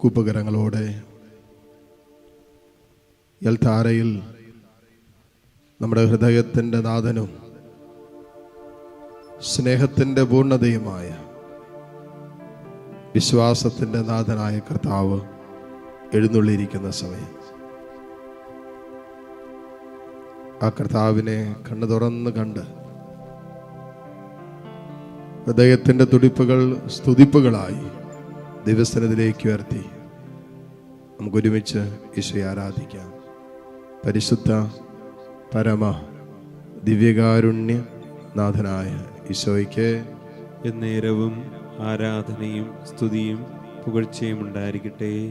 കൂപ്പകരങ്ങളോടെ എൽത്താരയിൽ നമ്മുടെ ഹൃദയത്തിന്റെ നാഥനും സ്നേഹത്തിന്റെ പൂർണതയുമായ വിശ്വാസത്തിന്റെ നാഥനായ കർത്താവ് എഴുന്നള്ളിയിരിക്കുന്ന സമയം. ആ കർത്താവിനെ കണ്ണു തുറന്ന് കണ്ട് ഹൃദയത്തിന്റെ തുടിപ്പുകൾ സ്തുതിപ്പുകളായി ദിവസത്തിലേക്ക് ഉയർത്തി. നമുക്കൊരുമിച്ച് ഈശോയെ ആരാധിക്കാം. പരിശുദ്ധ പരമ ദിവ്യകാരുണ്യ നാഥനായ ഈശോയ്ക്ക് എന്നേരവും ആരാധനയും സ്തുതിയും പുകഴ്ചയും ഉണ്ടായിരിക്കട്ടെ.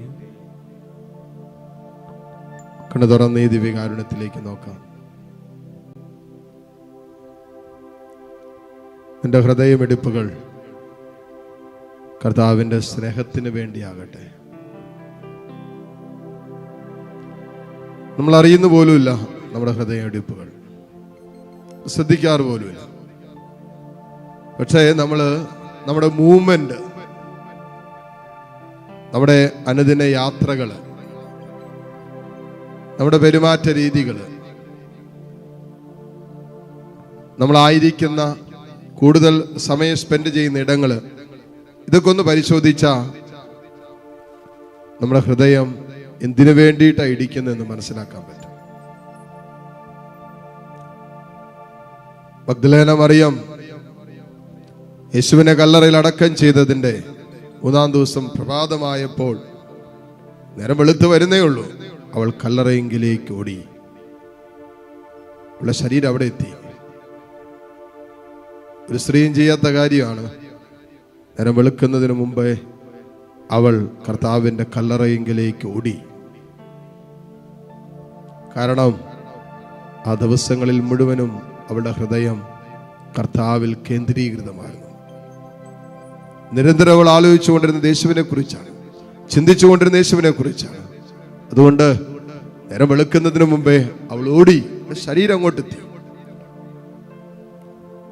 കണ്ണു തുറന്ന് ഈ ദിവ്യകാരുണ്യത്തിലേക്ക് നോക്കാം. എന്റെ ഹൃദയമിടിപ്പുകൾ കർത്താവിന്റെ സ്നേഹത്തിന് വേണ്ടിയാകട്ടെ. നമ്മൾ അറിയുന്ന പോലുമില്ല നമ്മുടെ ഹൃദയടിപ്പുകൾ ശ്രദ്ധിക്കാറ് പോലുമില്ല. പക്ഷേ നമ്മൾ നമ്മുടെ മൂവ്മെന്റ് നമ്മുടെ അനുദിന യാത്രകൾ നമ്മുടെ പെരുമാറ്റ രീതികൾ നമ്മളായിരിക്കുന്ന കൂടുതൽ സമയം സ്പെൻഡ് ചെയ്യുന്ന ഇടങ്ങൾ ഇതൊക്കെ ഒന്ന് പരിശോധിച്ച നമ്മുടെ ഹൃദയം എന്തിനു വേണ്ടിയിട്ടാണ് ഇടിക്കുന്നതെന്ന് മനസ്സിലാക്കാൻ പറ്റും. ഭക്തലേന മറിയം യേശുവിനെ കല്ലറയിൽ അടക്കം ചെയ്തതിന്റെ മൂന്നാം ദിവസം പ്രഭാതമായപ്പോൾ നേരം വെളുത്തു വരുന്നേ ഉള്ളൂ. അവൾ കല്ലറയെങ്കിലേക്ക് ഓടി. അവളുടെ ശരീരം അവിടെ എത്തി. ഒരു സ്ത്രീയും ചെയ്യാത്ത കാര്യമാണ്. നേരം വെളുക്കുന്നതിന് മുമ്പേ അവൾ കർത്താവിന്റെ കല്ലറയെങ്കിലേക്ക് ഓടി. കാരണം ആ ദിവസങ്ങളിൽ മുഴുവനും അവളുടെ ഹൃദയം കർത്താവിൽ കേന്ദ്രീകൃതമായിരുന്നു. നിരന്തരം അവൾ ആലോചിച്ചുകൊണ്ടിരുന്ന യേശുവിനെ കുറിച്ചാണ് ചിന്തിച്ചുകൊണ്ടിരുന്ന യേശുവിനെ കുറിച്ചാണ്. അതുകൊണ്ട് നേരം വെളുക്കുന്നതിന് മുമ്പേ അവൾ ഓടി ശരീരം അങ്ങോട്ടെത്തി.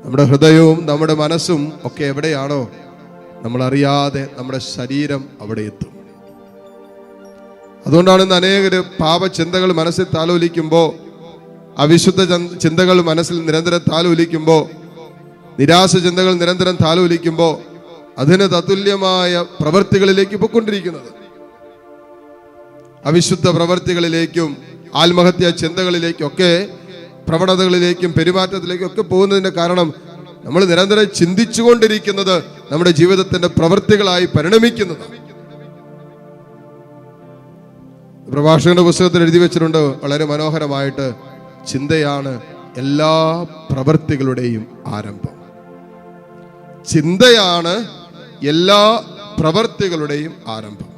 നമ്മുടെ ഹൃദയവും നമ്മുടെ മനസ്സും ഒക്കെ എവിടെയാണോ നമ്മൾ അറിയാതെ നമ്മുടെ ശരീരം അവിടെ എത്തും. അതുകൊണ്ടാണ് ഇന്ന് പാപ പാപചിന്തകൾ മനസ്സിൽ താലോലിക്കുമ്പോൾ അവിശുദ്ധ ചിന്തകൾ മനസ്സിൽ നിരന്തരം താലോലിക്കുമ്പോൾ നിരാശ ചിന്തകൾ നിരന്തരം താലോലിക്കുമ്പോൾ അതിന് തത്തുല്യമായ പ്രവൃത്തികളിലേക്ക് പൊക്കൊണ്ടിരിക്കുന്നത് അവിശുദ്ധ പ്രവൃത്തികളിലേക്കും ആത്മഹത്യാ ചിന്തകളിലേക്കും ഒക്കെ പ്രവണതകളിലേക്കും പെരുമാറ്റത്തിലേക്കും ഒക്കെ പോകുന്നതിന്റെ കാരണം നമ്മൾ നിരന്തരം ചിന്തിച്ചുകൊണ്ടിരിക്കുന്നത് നമ്മുടെ ജീവിതത്തിന്റെ പ്രവൃത്തികളായി പരിണമിക്കുന്നത്. പ്രഭാഷകന്റെ പുസ്തകത്തിൽ എഴുതി വെച്ചിട്ടുണ്ട് വളരെ മനോഹരമായിട്ട് ചിന്തയാണ് എല്ലാ പ്രവൃത്തികളുടെയും ആരംഭം. ചിന്തയാണ് എല്ലാ പ്രവൃത്തികളുടെയും ആരംഭം.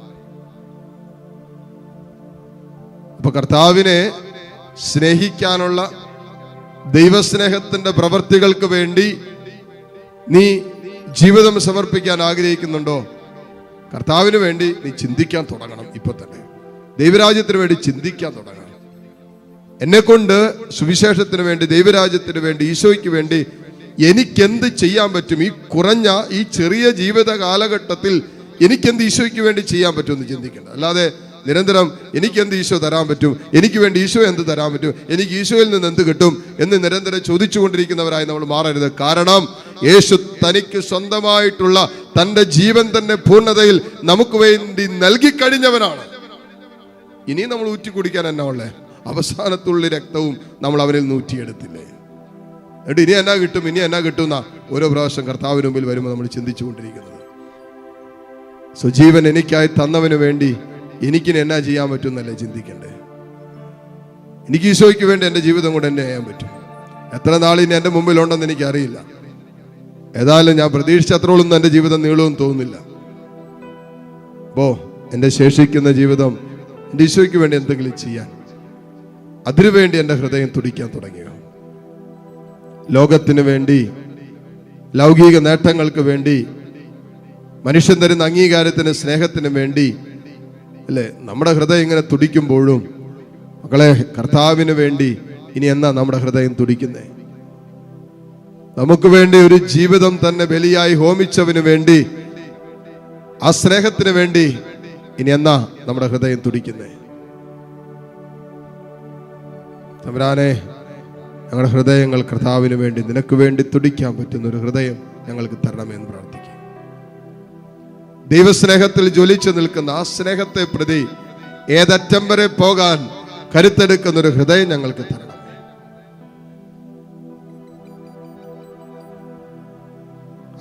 അപ്പൊ കർത്താവിനെ സ്നേഹിക്കാനുള്ള ദൈവസ്നേഹത്തിന്റെ പ്രവൃത്തികൾക്ക് വേണ്ടി നീ ജീവിതം സമർപ്പിക്കാൻ ആഗ്രഹിക്കുന്നുണ്ടോ? കർത്താവിന് വേണ്ടി നീ ചിന്തിക്കാൻ തുടങ്ങണം ഇപ്പൊ തന്നെ. ദൈവരാജ്യത്തിന് വേണ്ടി ചിന്തിക്കാൻ തുടങ്ങണം. എന്നെ കൊണ്ട് സുവിശേഷത്തിന് വേണ്ടി ദൈവരാജ്യത്തിന് വേണ്ടി ഈശോയ്ക്ക് വേണ്ടി എനിക്കെന്ത് ചെയ്യാൻ പറ്റും? ഈ കുറഞ്ഞ ഈ ചെറിയ ജീവിത കാലഘട്ടത്തിൽ എനിക്കെന്ത് ഈശോയ്ക്ക് വേണ്ടി ചെയ്യാൻ പറ്റുമെന്ന് ചിന്തിക്കണം അല്ലാതെ നിരന്തരം എനിക്ക് എന്ത് ഈശോ തരാൻ പറ്റും? എനിക്ക് വേണ്ടി ഈശോ എന്ത് തരാൻ പറ്റും? എനിക്ക് ഈശോയിൽ നിന്ന് എന്ത് കിട്ടും? എന്ന് നിരന്തരം ചോദിച്ചുകൊണ്ടിരിക്കുന്നവരായി നമ്മൾ മാറരുത്. കാരണം യേശു തനിക്ക് സ്വന്തമായിട്ടുള്ള തന്റെ ജീവൻ തന്നെ പൂർണതയിൽ നമുക്ക് വേണ്ടി നൽകിക്കഴിഞ്ഞവനാണ്. ഇനി നമ്മൾ ഊറ്റി കുടിക്കാൻ എന്നാ ഉള്ളേ? അവസാനത്തുള്ള രക്തവും നമ്മൾ അവനിൽ നിന്ന് ഊറ്റിയെടുത്തില്ലേ? എന്നിട്ട് ഇനി എന്നാ കിട്ടും? ഇനി എന്നാ കിട്ടുന്ന? ഓരോ പ്രാവശ്യം കർത്താവിന് മുമ്പിൽ വരുമ്പോൾ നമ്മൾ ചിന്തിച്ചു കൊണ്ടിരിക്കുന്നത് സ്വജീവൻ എനിക്കായി തന്നവന് വേണ്ടി എനിക്കിനി എന്നാ ചെയ്യാൻ പറ്റും എന്നല്ലേ ചിന്തിക്കണ്ടേ? എനിക്ക് ഈശോയ്ക്ക് വേണ്ടി എന്റെ ജീവിതം കൊണ്ട് എന്നെ ചെയ്യാൻ പറ്റും. എത്ര നാളിനി എന്റെ മുമ്പിലുണ്ടെന്ന് എനിക്കറിയില്ല. ഏതായാലും ഞാൻ പ്രതീക്ഷിച്ച അത്രോളൊന്നും എന്റെ ജീവിതം നീളുമെന്ന് തോന്നുന്നില്ല. അപ്പോ എന്റെ ശേഷിക്കുന്ന ജീവിതം എന്റെ ഈശോയ്ക്ക് വേണ്ടി എന്തെങ്കിലും ചെയ്യാൻ. അതിനുവേണ്ടി എന്റെ ഹൃദയം തുടിക്കാൻ തുടങ്ങിയോ? ലോകത്തിന് വേണ്ടി ലൗകിക നേട്ടങ്ങൾക്ക് വേണ്ടി മനുഷ്യൻ തരുന്ന അംഗീകാരത്തിന് സ്നേഹത്തിന് വേണ്ടി അല്ലേ? നമ്മുടെ ഹൃദയം ഇങ്ങനെ തുടിക്കുമ്പോഴും മക്കളെ കർത്താവിന് വേണ്ടി ഇനി എന്നാ നമ്മുടെ ഹൃദയം തുടിക്കുന്നേ? നമുക്ക് വേണ്ടി ഒരു ജീവിതം തന്നെ ബലിയായി ഹോമിച്ചവന് വേണ്ടി ആ സ്നേഹത്തിന് വേണ്ടി ഇനി എന്നാ നമ്മുടെ ഹൃദയം തുടിക്കുന്നേ? തമരാനെ ഞങ്ങളുടെ ഹൃദയങ്ങൾ കർത്താവിന് വേണ്ടി നിനക്ക് വേണ്ടി തുടിക്കാൻ പറ്റുന്ന ഒരു ഹൃദയം ഞങ്ങൾക്ക് തരണമെന്ന് പ്രാർത്ഥിക്കും ദൈവസ്നേഹത്തിൽ ജ്വലിച്ചു നിൽക്കുന്ന ആ സ്നേഹത്തെ പ്രതി ഏതറ്റം വരെ പോകാൻ കരുത്തെടുക്കുന്ന ഒരു ഹൃദയം ഞങ്ങൾക്ക് തരണം.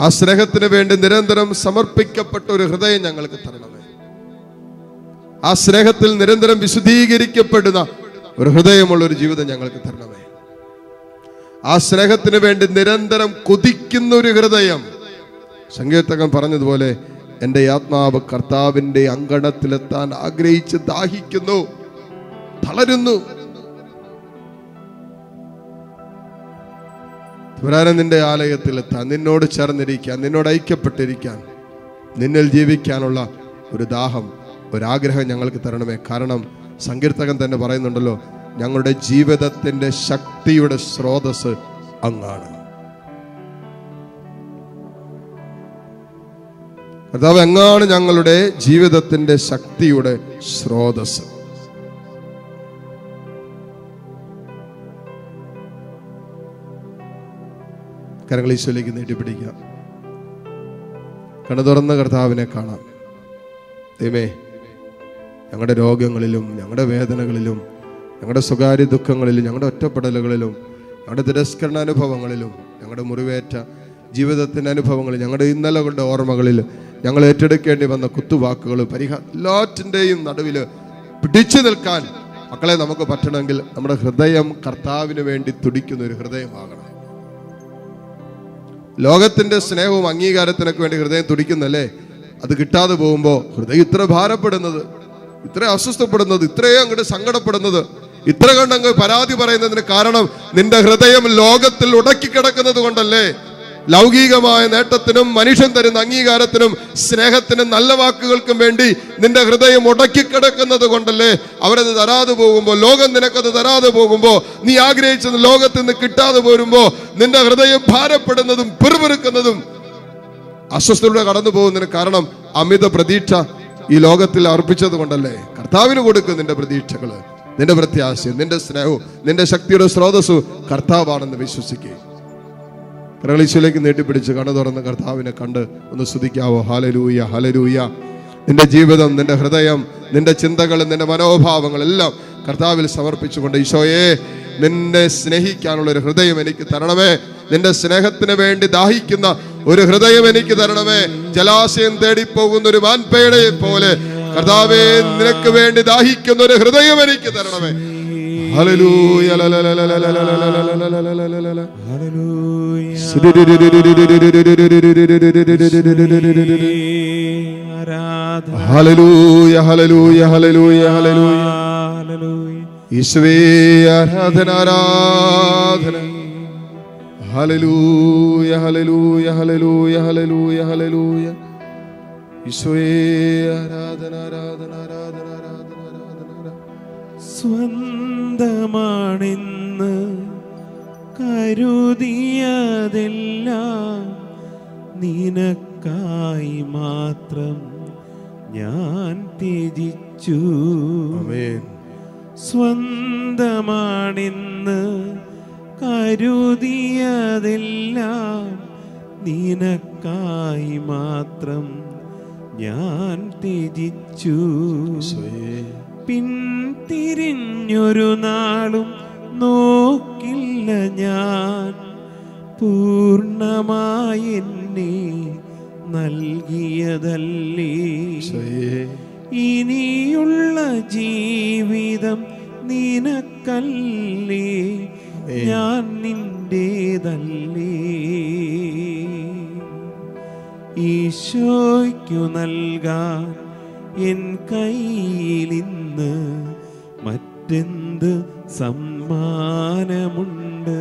ആ സ്നേഹത്തിന് വേണ്ടി നിരന്തരം സമർപ്പിക്കപ്പെട്ട ഒരു ഹൃദയം ഞങ്ങൾക്ക് തരണമേ. ആ സ്നേഹത്തിൽ നിരന്തരം വിശുദ്ധീകരിക്കപ്പെടുന്ന ഒരു ഹൃദയമുള്ള ഒരു ജീവിതം ഞങ്ങൾക്ക് തരണമേ. ആ സ്നേഹത്തിന് വേണ്ടി നിരന്തരം കൊതിക്കുന്ന ഒരു ഹൃദയം സങ്കീർത്തകൻ പറഞ്ഞതുപോലെ എന്റെ ആത്മാവ് കർത്താവിന്റെ അങ്കണത്തിലെത്താൻ ആഗ്രഹിച്ച് ദാഹിക്കുന്നു തളരുന്നു. പുരാനം നിന്റെ ആലയത്തിലെത്താൻ നിന്നോട് ചേർന്നിരിക്കാൻ നിന്നോട് ഐക്യപ്പെട്ടിരിക്കാൻ നിന്നിൽ ജീവിക്കാനുള്ള ഒരു ദാഹം ഒരാഗ്രഹം ഞങ്ങൾക്ക് തരണമേ. കാരണം സങ്കീർത്തകൻ തന്നെ പറയുന്നുണ്ടല്ലോ ഞങ്ങളുടെ ജീവിതത്തിന്റെ ശക്തിയുടെ സ്രോതസ് അങ്ങാണ്. കർത്താവ് എങ്ങാണ് ഞങ്ങളുടെ ജീവിതത്തിന്റെ ശക്തിയുടെ സ്രോതസ് കരങ്ങൾ ഈശോയിലേക്ക് നീട്ടിപ്പിടിക്കാം കണ്ണു തുറന്ന കർത്താവിനെ കാണാം. ദൈവമേ ഞങ്ങളുടെ രോഗങ്ങളിലും ഞങ്ങളുടെ വേദനകളിലും ഞങ്ങളുടെ സ്വകാര്യ ദുഃഖങ്ങളിലും ഞങ്ങളുടെ ഒറ്റപ്പെടലുകളിലും ഞങ്ങളുടെ തിരസ്കരണ അനുഭവങ്ങളിലും ഞങ്ങളുടെ മുറിവേറ്റ ജീവിതത്തിന്റെ അനുഭവങ്ങളിൽ ഞങ്ങളുടെ ഇന്നലകളുടെ ഓർമ്മകളിൽ ഞങ്ങൾ ഏറ്റെടുക്കേണ്ടി വന്ന കുത്തുവാക്കുകൾ പരിഹ എല്ലാറ്റിന്റെയും നടുവിൽ പിടിച്ചു നിൽക്കാൻ മക്കളെ നമുക്ക് പറ്റണമെങ്കിൽ നമ്മുടെ ഹൃദയം കർത്താവിന് വേണ്ടി തുടിക്കുന്ന ഒരു ഹൃദയമാകണം. ലോകത്തിന്റെ സ്നേഹവും അംഗീകാരത്തിനൊക്കെ വേണ്ടി ഹൃദയം തുടിക്കുന്നല്ലേ? അത് കിട്ടാതെ പോകുമ്പോൾ ഹൃദയം ഇത്ര ഭാരപ്പെടുന്നത് ഇത്ര അസ്വസ്ഥപ്പെടുന്നത് ഇത്രയും അങ്ങോട്ട് സങ്കടപ്പെടുന്നത് ഇത്ര കണ്ടങ്ങ് പരാതി പറയുന്നതിന് കാരണം നിന്റെ ഹൃദയം ലോകത്തിൽ ഉടക്കി കിടക്കുന്നത് കൊണ്ടല്ലേ? ലൗകികമായ നേട്ടത്തിനും മനുഷ്യൻ തരുന്ന അംഗീകാരത്തിനും സ്നേഹത്തിനും നല്ല വാക്കുകൾക്കും വേണ്ടി നിന്റെ ഹൃദയം ഉടക്കി കിടക്കുന്നത് കൊണ്ടല്ലേ അവരത് തരാതെ പോകുമ്പോൾ ലോകം നിനക്കത് തരാതെ പോകുമ്പോൾ നീ ആഗ്രഹിച്ചത് ലോകത്തിൽ നിന്ന് കിട്ടാതെ പോരുമ്പോൾ നിന്റെ ഹൃദയം ഭാരപ്പെടുന്നതും പിറുപിറുക്കുന്നതും അസ്വസ്ഥതയുടെ കടന്നു പോകുന്നതിന് കാരണം അമിത പ്രതീക്ഷ ഈ ലോകത്തിൽ അർപ്പിച്ചത് കൊണ്ടല്ലേ? കർത്താവിന് കൊടുക്കും നിന്റെ പ്രതീക്ഷകൾ നിന്റെ പ്രത്യാശയും നിന്റെ സ്നേഹവും നിന്റെ ശക്തിയുടെ സ്രോതസ്സും കർത്താവാണെന്ന് വിശ്വസിക്കുക കരളീശയിലേക്ക് നീട്ടിപ്പിടിച്ച് കണ്ണു തുറന്ന് കർത്താവിനെ കണ്ട് ഒന്ന് സ്തുതിക്കാവോ? ഹലരൂയ ഹലലൂയ നിന്റെ ജീവിതം നിന്റെ ഹൃദയം നിന്റെ ചിന്തകൾ നിന്റെ മനോഭാവങ്ങൾ എല്ലാം കർത്താവിൽ സമർപ്പിച്ചുകൊണ്ട് ഈശോയെ നിന്നെ സ്നേഹിക്കാനുള്ള ഒരു ഹൃദയം എനിക്ക് തരണമേ. നിന്റെ സ്നേഹത്തിന് വേണ്ടി ദാഹിക്കുന്ന ഒരു ഹൃദയം എനിക്ക് തരണമേ. ജലാശയം തേടിപ്പോകുന്ന ഒരു വാൻപേടയെ പോലെ കർത്താവേ നിനക്ക് വേണ്ടി ദാഹിക്കുന്ന ഒരു ഹൃദയം എനിക്ക് തരണമേ. ഈശ്വേ ആരാധന ആരാധന ഹലലൂയ ഹലലൂയ ഹലലൂയ ഹലലൂയ ഹലലൂയ ഈശ്വേ ആരാധന ആരാധന ആരാധന സ്വന്തമാണെന്ന് കരുതിയതെല്ലാം നിനക്കായി മാത്രം ഞാൻ ത്യജിച്ചു. സ്വന്തമാണെന്ന് കരുതിയതെല്ലാം നിനക്കായി മാത്രം ഞാൻ ത്യജിച്ചു. പിന്തിരിഞ്ഞൊരു നാളും നോക്കില്ല ഞാൻ. പൂർണമായി എന്നെ നൽകിയതല്ലേ? ഇനിയുള്ള ജീവിതം നിനക്കല്ലേ? ഞാൻ നിന്റേതല്ലേ? ഈശോയ്ക്കു നൽകാൻ എൻ കയ്യിലിന്ന് മറ്റെന്ത് സമ്മാനമുണ്ട്?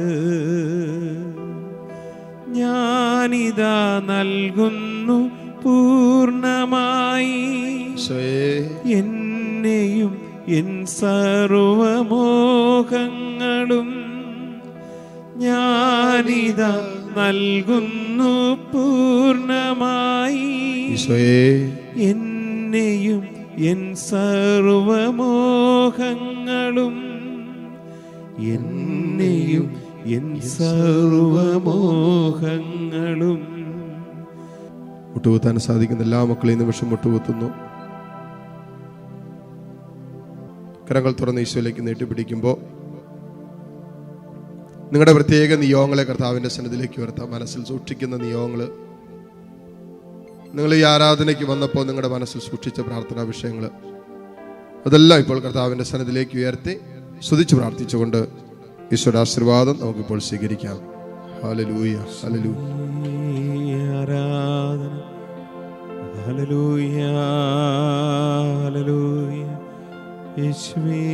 ഞാനിതാ നൽകുന്നു പൂർണമായി. എന്നെയും എൻ സർവമോഹങ്ങളും ഞാനിതാ നൽകുന്നു പൂർണമായി. എന്നെയും എൻ സർവമോഹങ്ങളും എന്നെയും എൻ സർവമോഹങ്ങളും. മുട്ടുകുത്താൻ സാധിക്കുന്ന എല്ലാ മക്കളെയും നിമിഷം മുട്ടുകുത്തുന്നു. കരങ്ങൾ തുറന്ന് ഈശോയിലേക്ക് നീട്ടിപ്പിടിക്കുമ്പോൾ നിങ്ങളുടെ പ്രത്യേക നിയോഗങ്ങളെ കർത്താവിന്റെ സന്നിധിയിലേക്ക് ഉയർത്താം മനസ്സിൽ സൂക്ഷിക്കുന്ന നിയോഗങ്ങൾ നിങ്ങൾ ഈ ആരാധനയ്ക്ക് വന്നപ്പോൾ നിങ്ങളുടെ മനസ്സിൽ സൂക്ഷിച്ച പ്രാർത്ഥനാ വിഷയങ്ങൾ അതെല്ലാം ഇപ്പോൾ കർത്താവിന്റെ സന്നിധിയിലേക്ക് ഉയർത്തി സ്തുതിച്ച് പ്രാർത്ഥിച്ചുകൊണ്ട് ഈശ്വര ആശീർവാദം നമുക്കിപ്പോൾ സ്വീകരിക്കാം. ഹലലൂയ ഹലലൂ ആരാധന. ഹല്ലേലൂയ ഹല്ലേലൂയ. യേശുവേ.